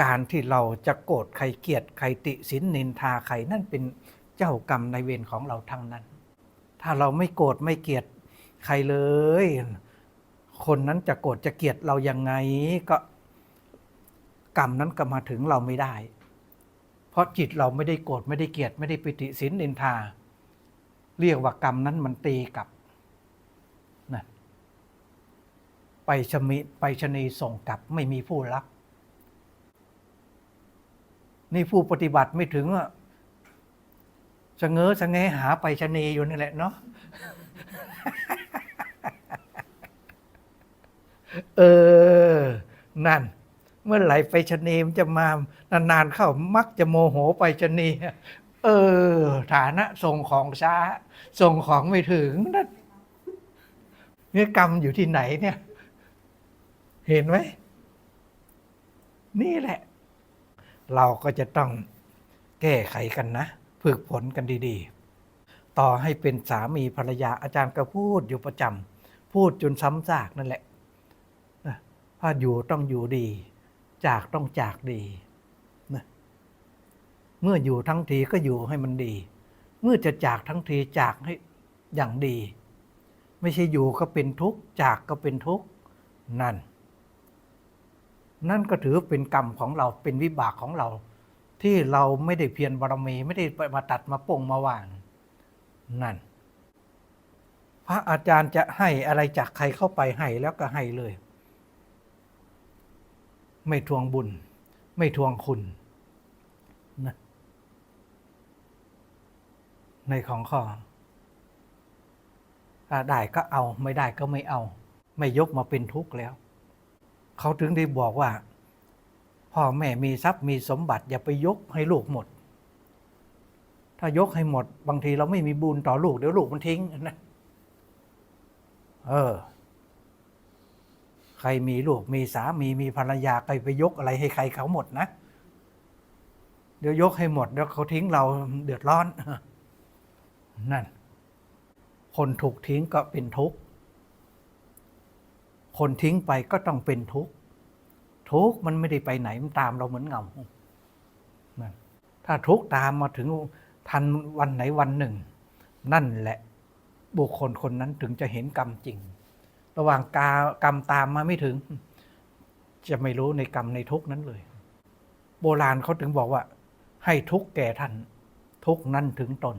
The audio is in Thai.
การที่เราจะโกรธใครเกลียดใครติสินนินทาใครนั่นเป็นเจ้ากรรมในเวรของเราทั้งนั้น ถ้าเราไม่โกรธไม่เกลียดใครเลย คนนั้นจะโกรธจะเกลียดเรายังไงก็กรรมนั้นก็มาถึงเราไม่ได้ เพราะจิตเราไม่ได้โกรธไม่ได้เกลียดไม่ได้ปิติสินนินทา เรียกว่ากรรมนั้นมันตีกับนะไปชมิไปชนีส่งกลับไม่มีผู้รับ นี่ผู้ปฏิบัติไม่ถึงอะสะเง้อสะแงหาไปชนีอยู่นี่แหละเนาะเออ นั่น เมื่อไหร่ไปชนีมันจะมานานๆเข้ามักจะโมโหไปชนีเออ ฐานะส่งของช้า ส่งของไม่ถึงนั่นเนี่ยกรรมอยู่ที่ไหนเนี่ย เห็นไหม นี่แหละ เราก็จะต้องแก้ไขกันนะ ฝึกฝนกันดีๆ ต่อให้เป็นสามีภรรยาอาจารย์ก็พูดอยู่ประจำพูดจนซ้ำซากนั่นแหละนะถ้าอยู่ต้องอยู่ดี จากต้องจากดีนะเมื่ออยู่ทั้งทีก็อยู่ให้มันดี เมื่อจะจากทั้งทีจากให้อย่างดี ไม่ใช่อยู่ก็เป็นทุกข์จากก็เป็นทุกข์นั่น นั่นก็ถือเป็นกรรมของเราเป็นวิบากของเรา ที่เราไม่ได้เพียรบารมีไม่ได้มาตัดมาป่งมาวางนั่น พระอาจารย์จะให้อะไรจากใครเข้าไปให้แล้วก็ให้เลย ไม่ทวงบุญ ไม่ทวงคุณนะในของข้อได้ก็เอาไม่ได้ก็ไม่เอา ไม่ยกมาเป็นทุกข์แล้ว เขาถึงได้บอกว่า พ่อแม่มีทรัพย์มีสมบัติ อย่าไปยกให้ลูกหมด ถ้ายกให้หมด บางทีเราไม่มีบุญต่อลูกเดี๋ยวลูกมันทิ้งนะเออ ใครมีลูกมีสามีมีภรรยาใครไปยกอะไรให้ใครเขาหมดนะเดี๋ยวยกให้หมดเดี๋ยวเขาทิ้งเราเดือดร้อนนั่น คนถูกทิ้งก็เป็นทุกข์ คนทิ้งไปก็ต้องเป็นทุกข์ ทุกมันไม่ได้ไปไหนมันตามเราเหมือนเงาถ้าทุกตามมาถึงทันวันไหนวันหนึ่ง นั่นแหละบุคคลคนนั้นถึงจะเห็นกรรมจริง ระหว่างกากรรมตามมาไม่ถึง จะไม่รู้ในกรรมในทุกนั้นเลย โบราณเขาถึงบอกว่า ให้ทุกแก่ท่าน ทุกนั้นถึงตน